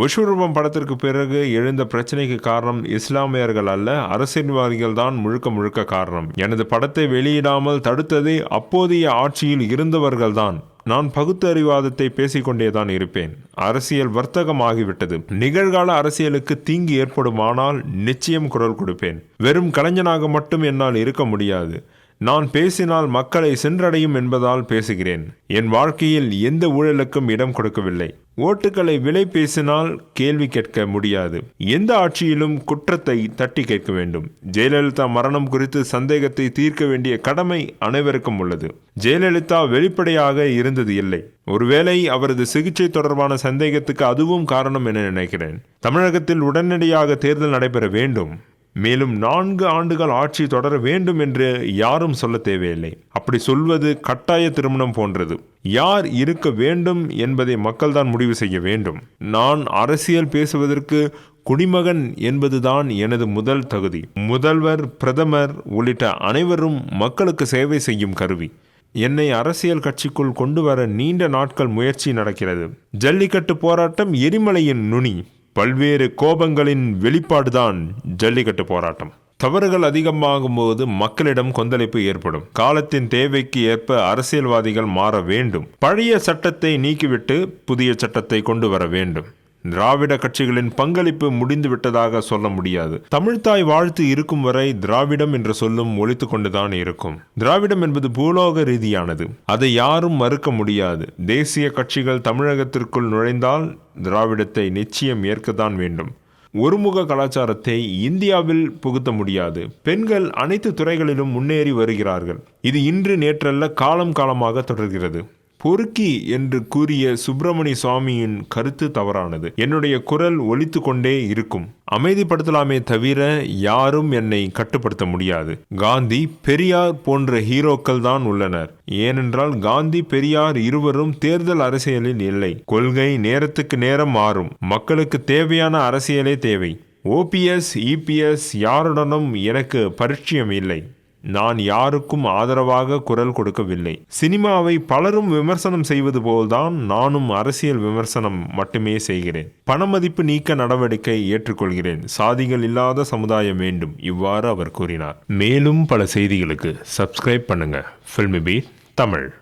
விஸ்வரூபம் படத்திற்கு பிறகு எழுந்த பிரச்சனைக்கு காரணம் இஸ்லாமியர்கள் அல்ல அரசியல்வாதிகள் தான் முழுக்க முழுக்க காரணம். எனது படத்தை வெளியிடாமல் தடுத்தது அப்போதைய ஆட்சியில் இருந்தவர்கள்தான் நான் பகுத்தறிவாதத்தை பேசிக்கொண்டேதான் இருப்பேன். அரசியல் வர்த்தகமாகிவிட்டது. நிகழ்கால அரசியலுக்கு தீங்கு ஏற்படுமானால் நிச்சயம் குரல் கொடுப்பேன். வெறும் கலைஞனாக மட்டும் என்னால் இருக்க முடியாது. நான் பேசினால் மக்களை சென்றடையும் என்பதால் பேசுகிறேன். என் வாழ்க்கையில் எந்த ஊழலுக்கும் இடம் கொடுக்கவில்லை. ஓட்டுகளை விலை பேசினால் கேள்வி கேட்க முடியாது. எந்த ஆட்சியிலும் குற்றத்தை தட்டி கேட்க வேண்டும். ஜெயலலிதா மரணம் குறித்து சந்தேகத்தை தீர்க்க வேண்டிய கடமை அனைவருக்கும் உள்ளது. ஜெயலலிதா வெளிப்படையாக இருந்தது இல்லை. ஒருவேளை அவரது சிகிச்சை தொடர்பான சந்தேகத்துக்கு அதுவும் காரணம் என நினைக்கிறேன். தமிழகத்தில் உடனடியாக தேர்தல் நடைபெற வேண்டும். மேலும் நான்கு ஆண்டுகள் ஆட்சி தொடர வேண்டும் என்று யாரும் சொல்ல தேவையில்லை. அப்படி சொல்வது கட்டாய திருமணம் போன்றது. யார் இருக்க வேண்டும் என்பதை மக்கள்தான் முடிவு செய்ய வேண்டும். நான் அரசியல் பேசுவதற்கு குடிமகன் என்பதுதான் எனது முதல் தகுதி. முதல்வர் பிரதமர் உள்ளிட்ட அனைவரும் மக்களுக்கு சேவை செய்யும் கருவி. என்னை அரசியல் கட்சிக்குள் கொண்டு வர நீண்ட நாட்கள் முயற்சி நடக்கிறது. ஜல்லிக்கட்டு போராட்டம் எரிமலையின் நுனி. பல்வேறு கோபங்களின் வெளிப்பாடுதான் ஜல்லிக்கட்டு போராட்டம். தவறுகள் அதிகமாகும் போது மக்களிடம் கொந்தளிப்பு ஏற்படும். காலத்தின் தேவைக்கு ஏற்ப அரசியல்வாதிகள் மாற வேண்டும். பழைய சட்டத்தை நீக்கிவிட்டு புதிய சட்டத்தை கொண்டு வர வேண்டும். திராவிட கட்சிகளின் பங்களிப்பு முடிந்து விட்டதாக சொல்ல முடியாது. தமிழ்தாய் வாழ்த்து இருக்கும் வரை திராவிடம் என்ற சொல்லும் ஒழித்து கொண்டுதான் இருக்கும். திராவிடம் என்பது பூலோக ரீதியானது. அதை யாரும் மறுக்க முடியாது. தேசிய கட்சிகள் தமிழகத்திற்குள் நுழைந்தால் திராவிடத்தை நிச்சயம் ஏற்கத்தான் வேண்டும். ஒருமுக கலாச்சாரத்தை இந்தியாவில் புகுத்த முடியாது. பெண்கள் அனைத்து துறைகளிலும் முன்னேறி வருகிறார்கள். இது இன்று நேற்றல்ல காலம் காலமாக தொடர்கிறது. பொறுக்கி என்று கூறிய சுப்பிரமணிய சுவாமியின் கருத்து தவறானது. என்னுடைய குரல் ஒலித்து கொண்டே இருக்கும். அமைதிப்படுத்தலாமே தவிர யாரும் என்னை கட்டுப்படுத்த முடியாது. காந்தி பெரியார் போன்ற ஹீரோக்கள் தான் உள்ளனர். ஏனென்றால் காந்தி பெரியார் இருவரும் தேர்தல் அரசியலில் இல்லை. கொள்கை நேரத்துக்கு நேரம் மாறும். மக்களுக்கு தேவையான அரசியலே தேவை. ஓபிஎஸ் இபிஎஸ் யாருடனும் எனக்கு பரிச்சயம் இல்லை. நான் யாருக்கும் ஆதரவாக குரல் கொடுக்கவில்லை. சினிமாவை பலரும் விமர்சனம் செய்வது போல்தான் நானும் அரசியல் விமர்சனம் மட்டுமே செய்கிறேன். பணமதிப்பு நீக்க நடவடிக்கை ஏற்றுக்கொள்கிறேன். சாதிகள் இல்லாத சமுதாயம் வேண்டும் இவ்வாறு அவர் கூறினார். மேலும் பல செய்திகளுக்கு சப்ஸ்கிரைப் பண்ணுங்க. Filmy Beat Tamil.